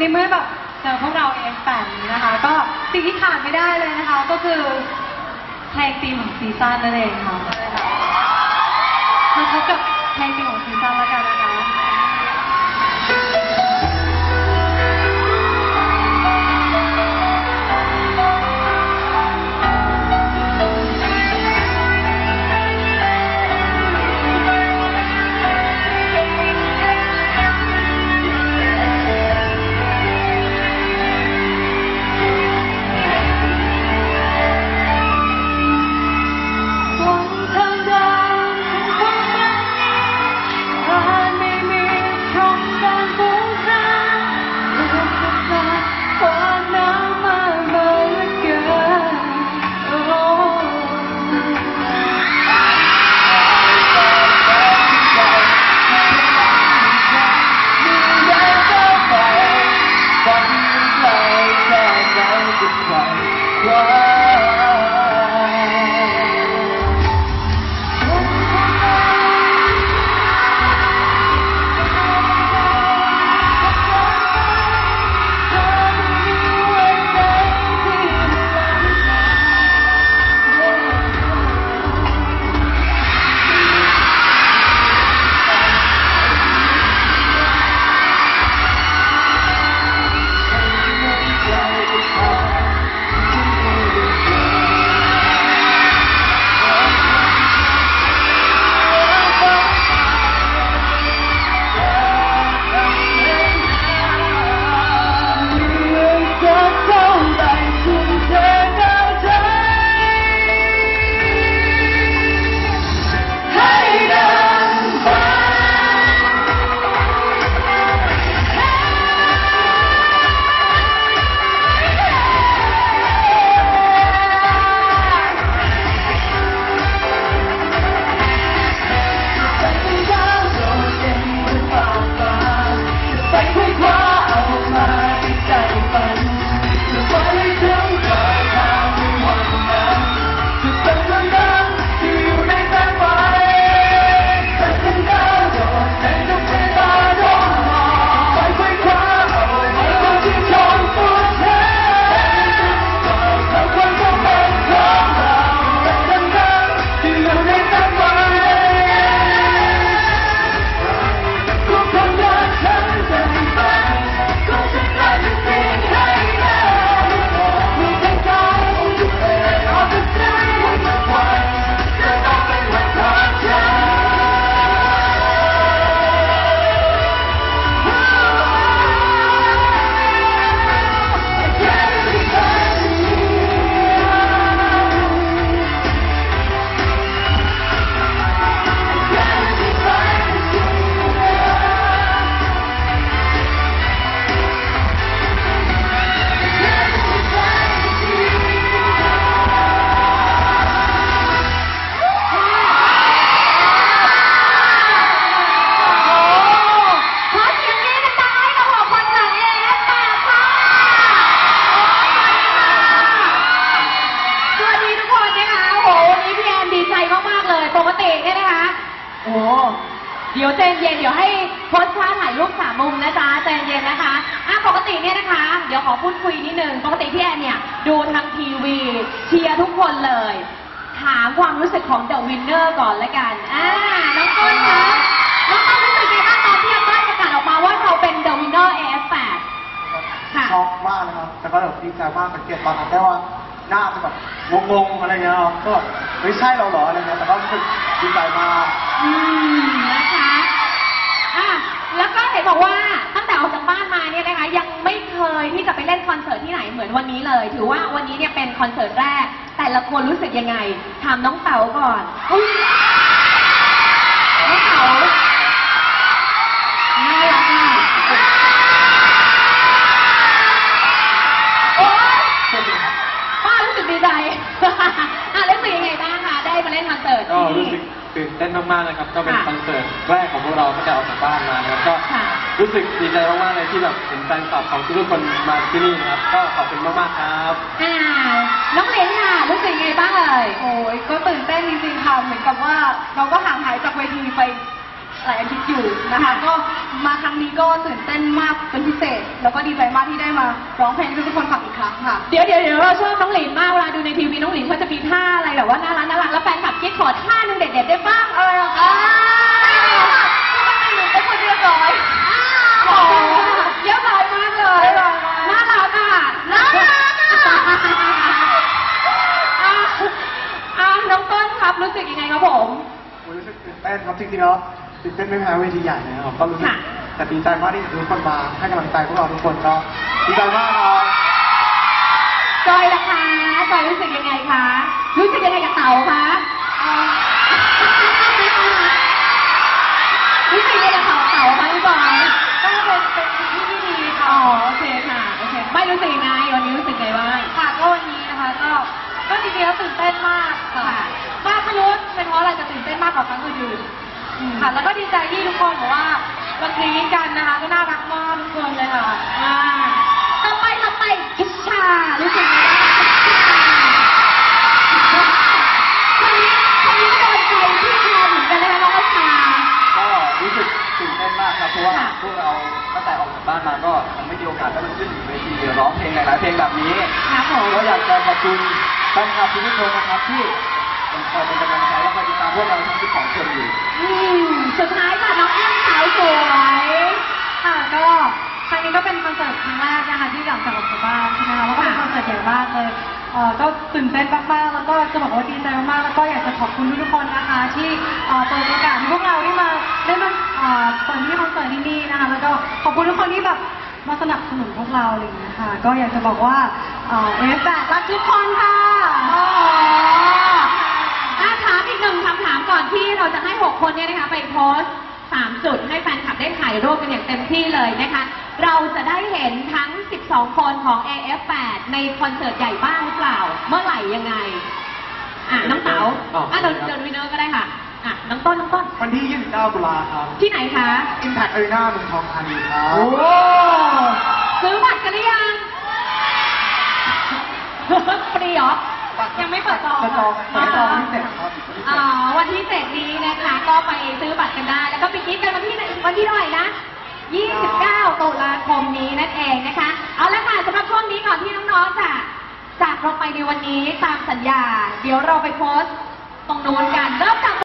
ในเมื่อแบบเจอพวกเราเองแปดนี้นะคะ ก็สิ่งที่ขาดไม่ได้เลยนะคะ ก็คือเพลงธีมของซีซั่นนั่นเองค่ะมาพบกับเพลงธีมของซีซั่นแล้วกัน โอ้เดี๋ยวใจนเย็นเดี๋ยวให้โพสต์ท่าถ่ายรูปสามมุมนะจ๊ะใจนเย็นนะคะอะปกติเนี่ยนะคะ เดี๋ยวขอพูดคุยนิดนึงปกติพี่แอนเนี่ย ดูทางทีวี เชียร์ทุกคนเลย ถามความรู้สึกของ The Winner ก่อนละกันอ่าน้องต้นคะน้องต้นรู้สึกไงบ้างตอนที่อาต้อยประกาศออกมาว่าเราเป็น The Winner AF8 ค่ะช็อกมากนะครับแต่ก็แบบดีใจมากสังเกตตอนนั้นได้ว่า หน้าจะแบบงงๆอะไรเงี้ยครับก็แบบไม่ใช่เราเหรออะไรเงี้ยแต่ก็รู้สึกดีใจมากอืมนะคะอะแล้วก็เห็นบอกว่าตั้งแต่ออกจากบ้านมาเนี่ยนะคะ ยังไม่เคยที่จะไปเล่นคอนเสิร์ตที่ไหนเหมือนวันนี้เลย ถือว่าวันนี้เนี่ยเป็นคอนเสิร์ตแรก แต่ละคนรู้สึกยังไงถามน้องเต๋าก่อน สึกดีใจ อะรู้สึกยังไงบ้างคะ ได้มาเล่นคอนเสิร์ตก็ที่รู้สึกตื่นเต้นมากๆนะครับ ก็เป็นค่ะคอนเสิร์ตแรกของพวกเราตั้งแต่ออกจากบ้านมานะครับก็ค่ะ รู้สึกดีใจมากๆเลยที่แบบเห็นแฟนคลับของทุกๆคนมาที่นี่นะครับ ก็ขอบคุณมากๆครับ อ่า น้องเลนค่ะ รู้สึกยังไงบ้างเอ่ย โอ้ยก็ตื่นเต้นจริงๆค่ะ เหมือนกับว่าเราก็ห่างหายจากเวทีไป หลายอาทิตย์อยู่อยู่นะคะ ก็มาครั้งนี้ก็ตื่นเต้นมากเป็นพิเศษ แล้วก็ดีใจมากที่ได้มาร้องเพลงให้ทุกคนฟังอีกครั้งค่ะ เดี๋ยวเดี๋ยวเดี๋ยวเราชอบน้องหลินมากเวลาดูในทีวีน้องหลินเขาจะมีท่าอะไรแบบว่าน่ารักน่ารักแล้วแฟนคลับคิดขอท่าหนึ่งเด็ดๆได้บ้างเอออ่าหนูเป็นคนเรียบร้อยโอ้เรียบร้อยมากเลยน่ารักอะน่ารักอะอะน้องเติ้ลครับรู้สึกยังไงครับผมผมรู้สึกตื่นเต้นครับจริงๆแล้ว ตื่นเต้นไม่แพ้เวทีใหญ่เลยนะครับก็รู้สึกค่ะ แต่ดีใจมากที่ทุกคนมาให้กำลังใจพวกเราทุกคนก็ดีใจมากครับจอยล่ะคะจอยรู้สึกยังไงคะ รู้สึกยังไงกับเต๋าคะรู้สึกยังไงกับเต๋าเต๋าคะพี่บอยก็เป็นเป็นสิ่งที่ดีค่ะอ๋อโอเคค่ะโอเคไม่รู้สึกยังไงวันนี้รู้สึกไงบ้าง ค่ะก็วันนี้นะคะก็ก็จริงๆแล้วตื่นเต้นมากค่ะ ค่ะว่าไม่รู้ว่าเป็นเพราะอะไรจะตื่นเต้นมากกว่าครั้งอื่นๆ ค่ะ แล้วก็ดีใจที่ทุกคนบอกว่าวันนี้กันนะคะก็น่ารักมากทุกคนเลยค่ะอ่าต่อไปต่อไปอิชชารู้สึกไงบ้างคนนี้คนนี้โดนใจพี่แทนเหมือนกันนะคะน้องอิชชา ก็รู้สึกตื่นเต้นมากครับเพราะว่าค่ะ พวกเราตั้งแต่ออกจากบ้านมาก็ยังไม่มีโอกาสได้มาขึ้นเวทีร้องเพลงหลายๆเพลงแบบนี้ครับผม ก็อยากจะขอบคุณแฟนคลับทุกคนนะครับที่ สุดท้ายค่ะน้องแอมสาวสวยค่ะก็ครั้งนี้ก็เป็นคอนเสิร์ตครั้งแรกนะคะที่หลังจากออกจากบ้านใช่ไหมคะแล้วก็เป็นคอนเสิร์ตใหญ่มากเลยเอ่อก็ตื่นเต้นมากๆแล้วก็จะบอกว่าดีใจมากๆแล้วก็อยากจะขอบคุณทุกๆคนนะคะ ที่เอ่อเปิดโอกาสให้พวกเราได้มาได้มาเอ่อเปิดที่คอนเสิร์ตที่นี่นะคะ แล้วก็ขอบคุณทุกคนที่แบบมาสนับสนุนพวกเราอะไรอย่างเงี้ยค่ะก็อยากจะบอกว่าเอฟแปดรักทุกคนค่ะอ๋ออะถามอีกหนึ่ง ที่เราจะให้หกคนเนี่ยนะคะไปโพสต์สามจุดให้แฟนคลับได้ถ่ายรูปกันอย่างเต็มที่เลยนะคะ เราจะได้เห็นทั้ง 12 คนของ AF8 ในคอนเสิร์ตใหญ่บ้างหรือเปล่า เมื่อไหร่ยังไง อะน้องเต๋าอ๋ออ่ อะเดินเดินวินเนอร์ก็ได้ค่ะ อะน้องต้นน้องต้น วันที่ 29 ตุลาครับ ที่ไหนคะ Impact Arena เมืองทองธานีครับโอ้ซื้อบัตรกันหรือยัง ฟรีเหรอ ยังไม่เปิดจองจะจองจะจองวันที่เจ็ดครับวันที่เจ็ อ๋อวันที่เจ็ดนี้นะคะ ก็ไปซื้อบัตรกันได้ แล้วก็ไปคิดกันวันที่วันที่เท่าไหร่นะ 29ตุลาคมนี้นั่นเองนะคะ เอาละค่ะสำหรับช่วงนี้ก่อนที่น้องๆจะจากเราไปในวันนี้ตามสัญญา เดี๋ยวเราไปโพสต์ตรงนู้นกันเริ่มจาก